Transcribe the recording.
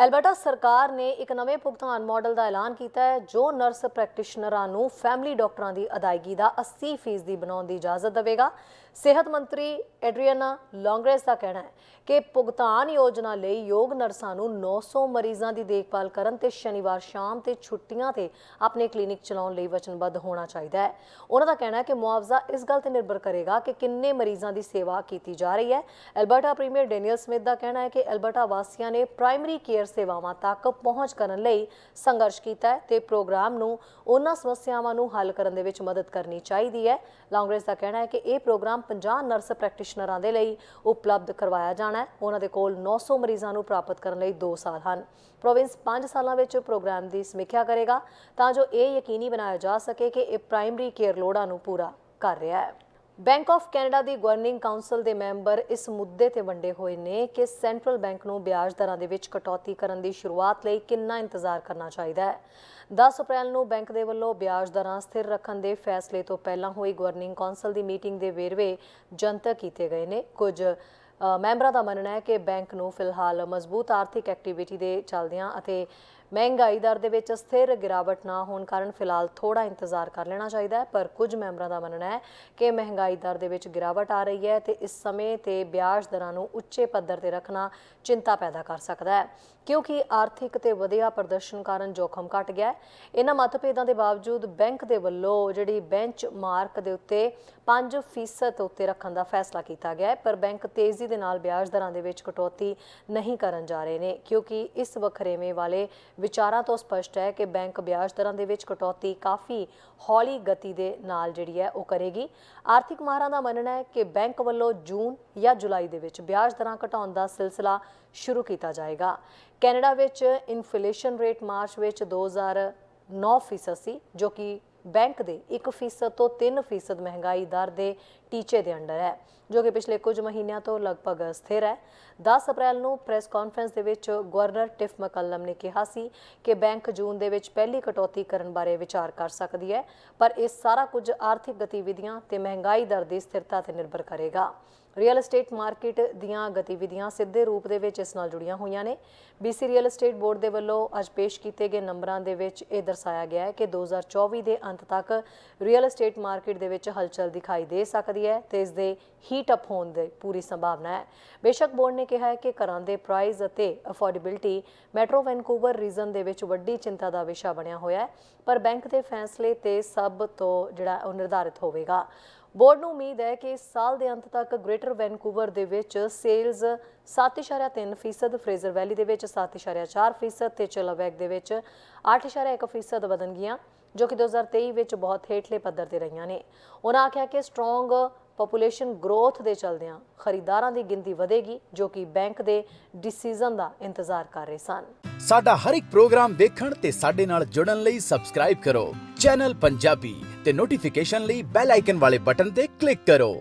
Alberta, ਸਰਕਾਰ ਨੇ ਇੱਕ ਨਵੇਂ ਭੁਗਤਾਨ ਮਾਡਲ ਦਾ ਐਲਾਨ ਕੀਤਾ ਹੈ, ਜੋ ਨਰਸ ਪ੍ਰੈਕਟੀਸ਼ਨਰਾਂ ਨੂੰ ਫੈਮਿਲੀ ਡਾਕਟਰਾਂ ਦੀ ਅਦਾਇਗੀ ਦਾ 80% ਦੀ ਬਣਾਉਣ ਦੀ ਇਜਾਜ਼ਤ ਦੇਵੇਗਾ। ਸਿਹਤ ਮੰਤਰੀ ਐਡਰੀਆਨਾ ਲੌਂਗਰੇਸ ਦਾ ਕਹਿਣਾ ਹੈ ਕਿ ਭੁਗਤਾਨ ਯੋਜਨਾ ਲਈ ਯੋਗ ਨਰਸਾਂ ਨੂੰ 900 ਮਰੀਜ਼ਾਂ ਦੀ ਦੇਖਭਾਲ ਕਰਨ ਤੇ ਸ਼ਨੀਵਾਰ ਸ਼ਾਮ ਤੇ ਛੁੱਟੀਆਂ ਤੇ ਆਪਣੇ ਕਲੀਨਿਕ ਚਲਾਉਣ ਲਈ ਵਚਨਬੱਧ ਹੋਣਾ ਚਾਹੀਦਾ ਹੈ। ਉਹਨਾਂ ਦਾ ਕਹਿਣਾ ਹੈ ਕਿ ਮੁਆਵਜ਼ਾ ਇਸ ਗੱਲ ਤੇ ਨਿਰਭਰ ਕਰੇਗਾ ਕਿ ਕਿੰਨੇ ਮਰੀਜ਼ਾਂ ਦੀ ਸੇਵਾ ਕੀਤੀ ਜਾ ਰਹੀ ਹੈ। ਐਲਬਰਟਾ ਪ੍ਰੀਮੀਅਰ ਡੈਨੀਅਲ ਸਮਿਥ ਦਾ ਕਹਿਣਾ ਹੈ ਕਿ ਐਲਬਰਟਾ ਵਾਸੀਆਂ ਨੇ ਪ੍ਰਾਇਮਰੀ ਕੇਅਰ ਸੇਵਾਵਾਂ ਤੱਕ ਪਹੁੰਚ ਕਰਨ ਲਈ ਸੰਘਰਸ਼ ਕੀਤਾ ਹੈ ਤੇ ਪ੍ਰੋਗਰਾਮ ਨੂੰ ਉਹਨਾਂ ਸਮੱਸਿਆਵਾਂ ਨੂੰ ਹੱਲ ਕਰਨ ਦੇ ਵਿੱਚ ਮਦਦ ਕਰਨੀ ਚਾਹੀਦੀ ਹੈ। ਲਾਂਗਰੇਸ ਦਾ ਕਹਿਣਾ ਹੈ ਕਿ ਇਹ ਪ੍ਰੋਗਰਾਮ 50 ਨਰਸ ਪ੍ਰੈਕਟੀਸ਼ਨਰਾਂ ਦੇ ਲਈ ਉਪਲਬਧ ਕਰਵਾਇਆ ਜਾਣਾ ਹੈ। ਉਹਨਾਂ ਦੇ ਕੋਲ 900 ਮਰੀਜ਼ਾਂ ਨੂੰ ਪ੍ਰਾਪਤ ਕਰਨ ਲਈ 2 ਸਾਲ ਹਨ। ਪ੍ਰੋਵਿੰਸ 5 ਸਾਲਾਂ ਵਿੱਚ ਪ੍ਰੋਗਰਾਮ ਦੀ ਸਮੀਖਿਆ ਕਰੇਗਾ ਤਾਂ ਜੋ ਇਹ ਯਕੀਨੀ ਬਣਾਇਆ ਜਾ ਸਕੇ ਕਿ ਇਹ ਪ੍ਰਾਇਮਰੀ ਕੇਅਰ ਲੋੜਾਂ ਨੂੰ ਪੂਰਾ ਕਰ ਰਿਹਾ ਹੈ। ਬੈਂਕ ਆਫ ਕੈਨੇਡਾ ਦੀ ਗਵਰਨਿੰਗ ਕਾਉਂਸਲ ਦੇ ਮੈਂਬਰ ਇਸ ਮੁੱਦੇ ਤੇ ਵੰਡੇ ਹੋਏ ਨੇ ਕਿ ਸੈਂਟਰਲ ਬੈਂਕ ਨੂੰ ਵਿਆਜ ਦਰਾਂ ਦੇ ਵਿੱਚ ਕਟੌਤੀ ਕਰਨ ਦੀ ਸ਼ੁਰੂਆਤ ਲਈ ਕਿੰਨਾ ਇੰਤਜ਼ਾਰ ਕਰਨਾ ਚਾਹੀਦਾ ਹੈ। 10 ਅਪ੍ਰੈਲ ਨੂੰ ਬੈਂਕ ਦੇ ਵੱਲੋਂ ਵਿਆਜ ਦਰਾਂ ਸਥਿਰ ਰੱਖਣ ਦੇ ਫੈਸਲੇ ਤੋਂ ਪਹਿਲਾਂ ਹੋਈ ਗਵਰਨਿੰਗ ਕਾਉਂਸਲ ਦੀ ਮੀਟਿੰਗ ਦੇ ਵੇਰਵੇ ਜਨਤਕ ਕੀਤੇ ਗਏ ਨੇ। ਕੁਝ ਮੈਂਬਰਾਂ ਦਾ ਮੰਨਣਾ ਹੈ ਕਿ ਬੈਂਕ ਨੂੰ ਫਿਲਹਾਲ ਮਜ਼ਬੂਤ ਆਰਥਿਕ ਐਕਟੀਵਿਟੀ ਦੇ ਚੱਲਦਿਆਂ ਅਤੇ ਮਹਿੰਗਾਈ ਦਰ ਦੇ ਵਿੱਚ ਸਥਿਰ ਗਿਰਾਵਟ ਨਾ ਹੋਣ ਕਾਰਨ ਫਿਲਹਾਲ ਥੋੜਾ ਇੰਤਜ਼ਾਰ ਕਰ ਲੈਣਾ ਚਾਹੀਦਾ ਹੈ, ਪਰ ਕੁਝ ਮੈਂਬਰਾਂ ਦਾ ਮੰਨਣਾ ਹੈ ਕਿ ਮਹਿੰਗਾਈ ਦਰ ਦੇ ਵਿੱਚ ਗਿਰਾਵਟ ਆ ਰਹੀ ਹੈ ਤੇ ਇਸ ਸਮੇਂ ਤੇ ਵਿਆਜ ਦਰਾਂ ਨੂੰ ਉੱਚੇ ਪੱਧਰ ਤੇ ਰੱਖਣਾ ਚਿੰਤਾ ਪੈਦਾ ਕਰ ਸਕਦਾ ਹੈ, ਕਿਉਂਕਿ ਆਰਥਿਕ ਤੇ ਵਧੀਆ ਪ੍ਰਦਰਸ਼ਨ ਕਾਰਨ ਜੋਖਮ ਘਟ ਗਿਆ ਹੈ। ਇਹਨਾਂ ਮਤਭੇਦਾਂ ਦੇ ਬਾਵਜੂਦ ਬੈਂਕ ਦੇ ਵੱਲੋਂ ਜਿਹੜੀ ਬੈਂਚ ਮਾਰਕ ਦੇ ਉੱਤੇ 5% ਉੱਤੇ ਰੱਖਣ ਦਾ ਫੈਸਲਾ ਕੀਤਾ ਗਿਆ ਹੈ, ਪਰ ਬੈਂਕ ਤੇਜ਼ੀ ਦੇ ਨਾਲ ਵਿਆਜ ਦਰਾਂ ਦੇ ਵਿੱਚ ਕਟੌਤੀ ਨਹੀਂ ਕਰਨ ਜਾ ਰਹੇ ਨੇ, ਕਿਉਂਕਿ ਇਸ ਵਖਰੇਵੇਂ ਵਾਲੇ ਵਿਚਾਰਾਂ ਤੋਂ ਸਪਸ਼ਟ ਹੈ ਕਿ ਬੈਂਕ ਵਿਆਜ ਦਰਾਂ ਦੇ ਵਿੱਚ ਕਟੌਤੀ ਕਾਫੀ ਹੌਲੀ ਗਤੀ ਦੇ ਨਾਲ ਜਿਹੜੀ ਹੈ ਉਹ ਕਰੇਗੀ। ਆਰਥਿਕ ਮਾਹਰਾਂ ਦਾ ਮੰਨਣਾ ਹੈ ਕਿ ਬੈਂਕ ਵੱਲੋਂ ਜੂਨ ਜਾਂ ਜੁਲਾਈ ਦੇ ਵਿੱਚ ਵਿਆਜ ਦਰਾਂ ਘਟਾਉਣ ਦਾ ਸਿਲਸਿਲਾ ਸ਼ੁਰੂ ਕੀਤਾ ਜਾਏਗਾ। ਕੈਨੇਡਾ ਵਿੱਚ ਇਨਫਲੇਸ਼ਨ ਰੇਟ ਮਾਰਚ ਵਿੱਚ 2009 ਫੀਸਦ ਸੀ, ਜੋ ਕਿ ਬੈਂਕ ਦੇ 1% ਤੋਂ 3% ਮਹਿੰਗਾਈ ਦਰ ਦੇ ਟੀਚੇ ਦੇ ਅੰਡਰ ਹੈ, ਜੋ ਕਿ ਪਿਛਲੇ ਕੁਝ ਮਹੀਨਿਆਂ ਤੋਂ ਲਗਭਗ ਸਥਿਰ ਹੈ। 10 ਅਪ੍ਰੈਲ ਨੂੰ ਪ੍ਰੈਸ ਕਾਨਫਰੰਸ ਦੇ ਵਿੱਚ ਗਵਰਨਰ ਟਿਫ ਮਕੱਲਮ ਨੇ ਕਿਹਾ ਸੀ ਕਿ ਬੈਂਕ ਜੂਨ ਦੇ ਵਿੱਚ ਪਹਿਲੀ ਕਟੌਤੀ ਕਰਨ ਬਾਰੇ ਵਿਚਾਰ ਕਰ ਸਕਦੀ ਹੈ, ਪਰ ਇਹ ਸਾਰਾ ਕੁਝ ਆਰਥਿਕ ਗਤੀਵਿਧੀਆਂ ਤੇ ਮਹਿੰਗਾਈ ਦਰ ਦੀ ਸਥਿਰਤਾ ਤੇ ਨਿਰਭਰ ਕਰੇਗਾ। ਰੀਅਲ ਏਸਟੇਟ ਮਾਰਕੀਟ ਦੀਆਂ ਗਤੀਵਿਧੀਆਂ ਸਿੱਧੇ ਰੂਪ ਦੇ ਵਿੱਚ ਇਸ ਨਾਲ ਜੁੜੀਆਂ ਹੋਈਆਂ ਨੇ। BC ਰੀਅਲ ਏਸਟੇਟ ਬੋਰਡ ਦੇ ਵੱਲੋਂ ਅੱਜ ਪੇਸ਼ ਕੀਤੇ ਗਏ ਨੰਬਰਾਂ ਦੇ ਵਿੱਚ ਇਹ ਦਰਸਾਇਆ ਗਿਆ ਹੈ ਕਿ 2024 ਦੇ ਅੰਤ ਤੱਕ ਰੀਅਲ ਏਸਟੇਟ ਮਾਰਕੀਟ ਦੇ ਵਿੱਚ ਹਲਚਲ ਦਿਖਾਈ ਦੇ ਸਕਦੀ ਹੈ ਤੇ ਇਸ ਦੇ ਹੀਟ ਅਪ ਹੋਣ ਦੀ ਪੂਰੀ ਸੰਭਾਵਨਾ ਹੈ। ਬੇਸ਼ੱਕ ਬੋਰਡ ਨੇ ਕਿਹਾ ਹੈ ਕਿ ਘਰਾਂ ਦੇ ਪ੍ਰਾਈਸ ਅਤੇ ਅਫੋਰਡੇਬਿਲਟੀ ਮੈਟਰੋ ਵੈਨਕੂਵਰ ਰੀਜਨ ਦੇ ਵਿੱਚ ਵੱਡੀ ਚਿੰਤਾ ਦਾ ਵਿਸ਼ਾ ਬਣਿਆ ਹੋਇਆ ਹੈ, ਪਰ ਬੈਂਕ ਦੇ ਫੈਸਲੇ ਤੇ ਸਭ ਤੋਂ ਜਿਹੜਾ ਉਹ ਨਿਰਧਾਰਿਤ ਹੋਵੇਗਾ। ਬੋਰਡ ਨੂੰ ਉਮੀਦ ਹੈ ਕਿ ਇਸ ਸਾਲ ਦੇ ਅੰਤ ਤੱਕ ਗ੍ਰੇਟਰ ਵੈਨਕੂਵਰ ਦੇ ਵਿੱਚ ਸੇਲਜ਼ 7.3% ਫਰੇਜ਼ਰ ਵੈਲੀ ਦੇ ਵਿੱਚ 7.4% ਤੇ ਚਿਲਾਵੈਕ ਦੇ ਵਿੱਚ 8.1% ਵਧਣਗੀਆਂ ਜੋ ਕਿ 2023 ਵਿੱਚ ਬਹੁਤ ਹੇਠਲੇ ਪੱਧਰ ਤੇ ਰਹੀਆਂ ਨੇ। ਉਹਨਾਂ ਆਖਿਆ ਕਿ ਸਟਰੋਂਗ ਪੋਪੂਲੇਸ਼ਨ ਗਰੋਥ ਦੇ ਚਲਦਿਆਂ ਖਰੀਦਾਰਾਂ ਦੀ ਗਿਣਤੀ ਵਧੇਗੀ, ਜੋ ਕਿ ਬੈਂਕ ਦੇ ਡਿਸੀਜਨ ਦਾ ਇੰਤਜ਼ਾਰ ਕਰ ਰਹੇ ਸਨ। ਸਾਡਾ ਹਰ ਇੱਕ ਪ੍ਰੋਗਰਾਮ ਦੇਖਣ ਤੇ ਸਾਡੇ ਨਾਲ ਜੁੜਨ ਲਈ ਸਬਸਕ੍ਰਾਈਬ ਕਰੋ। ਚੈਨਲ ਪੰਜਾਬੀ ਤੇ ਨੋਟੀਫਿਕੇਸ਼ਨ ਲਈ ਬੈਲ ਆਈਕਨ ਵਾਲੇ ਬਟਨ ਤੇ ਕਲਿੱਕ ਕਰੋ।